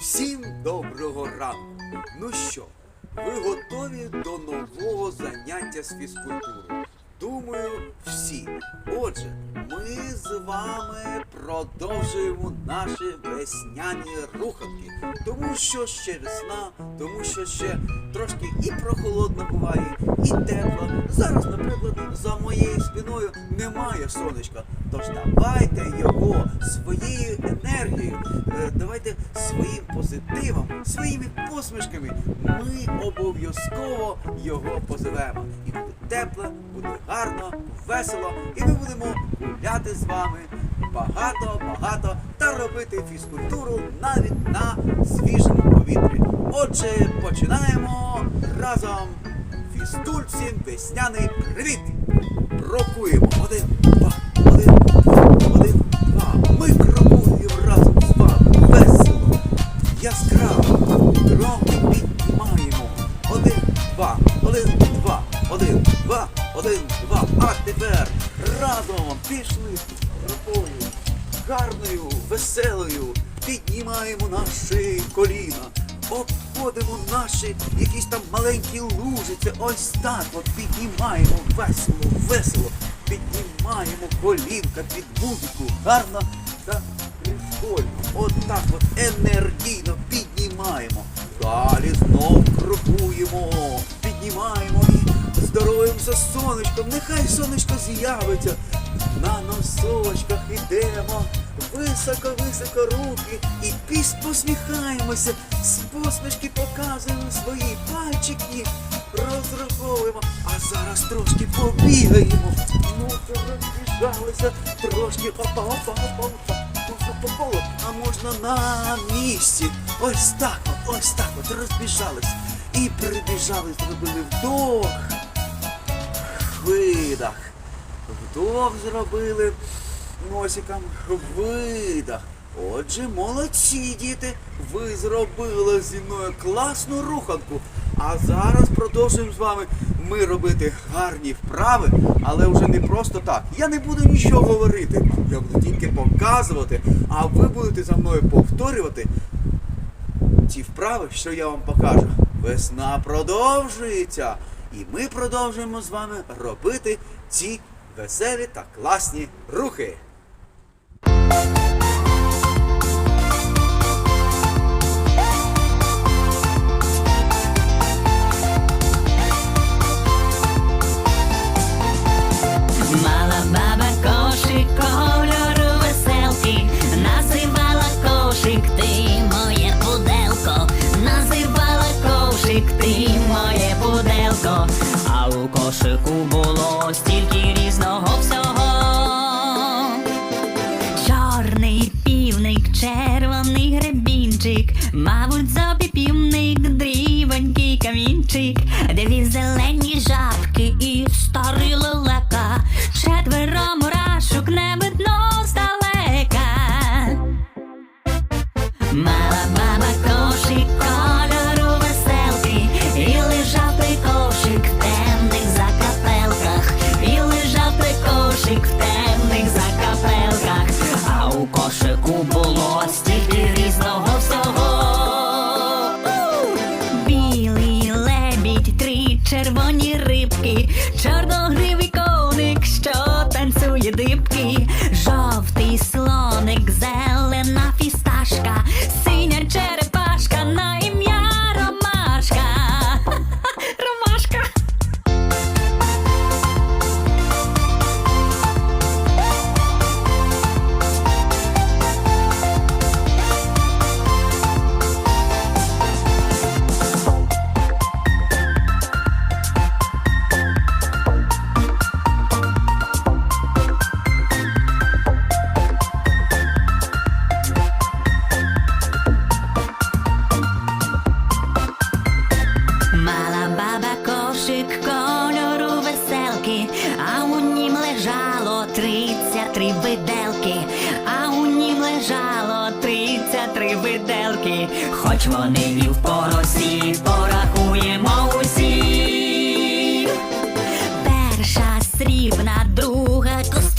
Всім доброго ранку. Ну що, ви готові до нового заняття з фізкультури? Думаю, всі. Отже, ми з вами продовжуємо наші весняні руханки. Тому що ще весна, тому що ще трошки і прохолодно буває, і тепло. Зараз, наприклад, за моєю спиною немає сонечка. Тож давайте його своєю енергією, е, давайте своїм позитивом, своїми посмішками ми обов'язково його позовемо. І буде тепло, буде гарно, весело, і ми будемо гуляти з вами багато-багато та робити фізкультуру навіть на свіжому повітрі. Отже, починаємо разом. Фізкульців весняний привіт! Рокуємо один, піднімаємо наші коліна. Обходимо наші якісь там маленькі лужиці. Ось так от піднімаємо весело, весело. Піднімаємо колінка під музику. Гарно та прикольно. От так от енергійно піднімаємо. Далі знов крокуємо. Піднімаємо і здоровимося сонечком. Нехай сонечко з'явиться. На носочках ідемо. Високо-високо руки і піс посміхаємося, з посмішки показуємо свої пальчики, розраховуємо, а зараз трошки побігаємо. Ну, розбіжалися, трошки опа-опа-опа-опа. Можна по колу, а можна на місці. Ось так от, ось так от розбіжались. І прибіжали, зробили вдох, видах. Вдох зробили носиком видах. Отже, молодці діти, ви зробили зі мною класну руханку. А зараз продовжуємо з вами ми робити гарні вправи, але вже не просто так. Я не буду нічого говорити. Я буду тільки показувати, а ви будете за мною повторювати ті вправи, що я вам покажу. Весна продовжується, і ми продовжуємо з вами робити ці веселі та класні рухи. Thank you. antique. My woods are дибки, срібна, друга кострубата,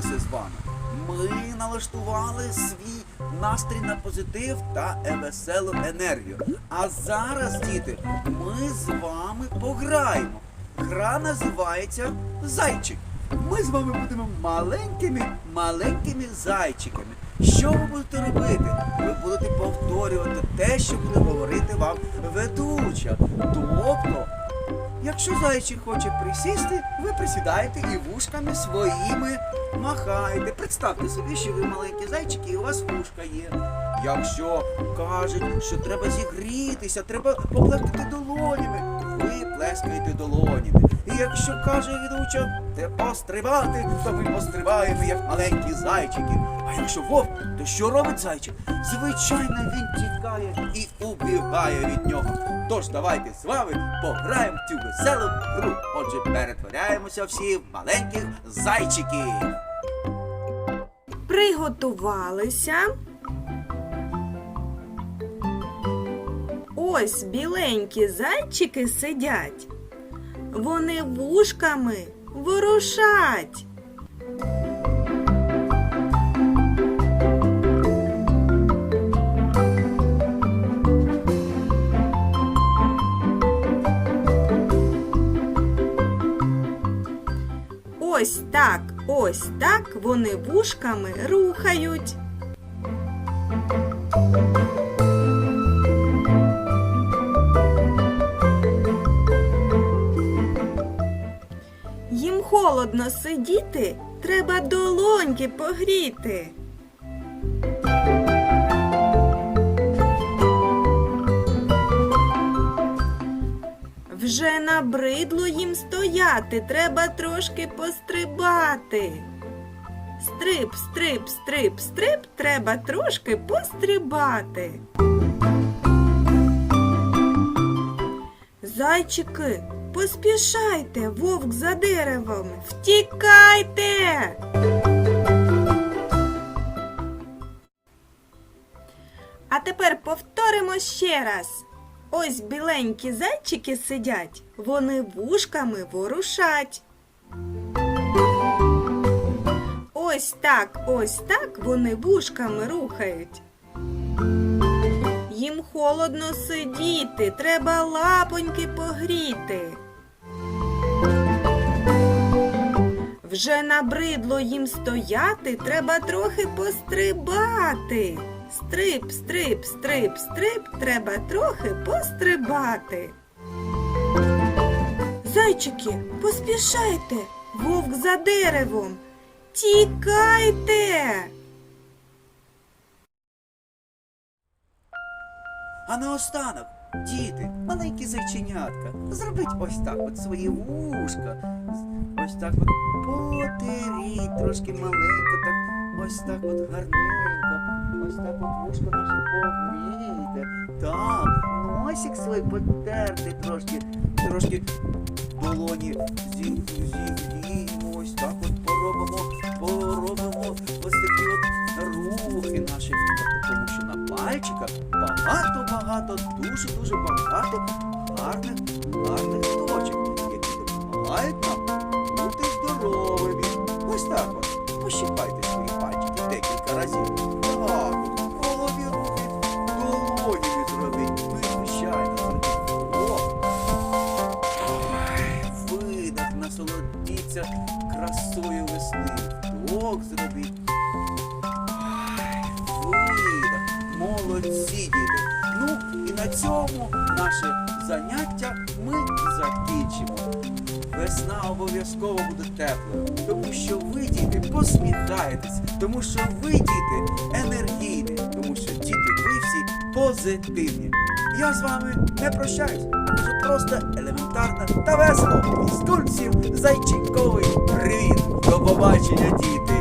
трошки з вами. Ми налаштували свій настрій на позитив та веселу енергію. А зараз, діти, ми з вами пограємо. Гра називається Зайчик. Ми з вами будемо маленькими, маленькими зайчиками. Що ви будете робити? Ви будете повторювати те, що буде говорити вам ведуча. Тобто Якщо зайчик хоче присісти, ви присідаєте і вушками своїми махаєте. Представте собі, що ви маленькі зайчики і у вас вушка є. Якщо кажуть, що треба зігрітися, треба поплескати долонями, ви плескаєте долонями. І якщо каже ведуча, те пострибати, то ми пострибаємо, як маленькі зайчики. А якщо вовк, то що робить зайчик? Звичайно, він тікає і убігає від нього. Тож давайте з вами пограємо цю веселу гру. Отже, перетворяємося всі в маленьких зайчиків. Приготувалися. Ось біленькі зайчики сидять. Вони вушками ворушать. Ось так, ось так вони вушками рухають. Холодно сидіти, треба долоньки погріти. Вже набридло їм стояти, треба трошки пострибати. Стрип, стрип, стрип, стрип, треба трошки пострибати. Зайчики, поспішайте, вовк за деревом, втікайте. А тепер повторимо ще раз. Ось біленькі зайчики сидять, вони вушками ворушать. Ось так, ось так вони вушками рухають. Їм холодно сидіти, треба лапоньки погріти. Вже набридло їм стояти, треба трохи пострибати. Стрип, стрип, стрип, стрип, треба трохи пострибати. Зайчики, поспішайте, вовк за деревом. Тікайте. А наостанок, діти, маленькі зайченятка, зробіть ось так от свої вушка. Ось так от потеріть трошки маленько, так, ось так от гарненько. Ось так от вушко наше погрійте. Так, носик свій потерти трошки, трошки долоні зі-. Ось так от поробимо, поробимо ось такі от рухи наші. Тому що на пальчиках багато-багато, дуже-дуже багато гарних, гарних точок, які допомагають нам бути здоровими. Ось так от. Пощипайте свої пальчики декілька разів. Так, от, голові рухи, долонями зробіть. Звичайно, зробіть. О, Ой, видох, насолодіться красою весни. Вдох зробіть. Молодці, діти. Ну і на цьому наше заняття ми закінчимо. весна обов'язково буде теплою, тому що ви, діти, посміхаєтесь, тому що ви, діти, енергійні, тому що діти, ви всі позитивні. Я з вами не прощаюсь, кажу просто елементарно та весело. Фізкульт всім зайчиковий привіт. До побачення, діти!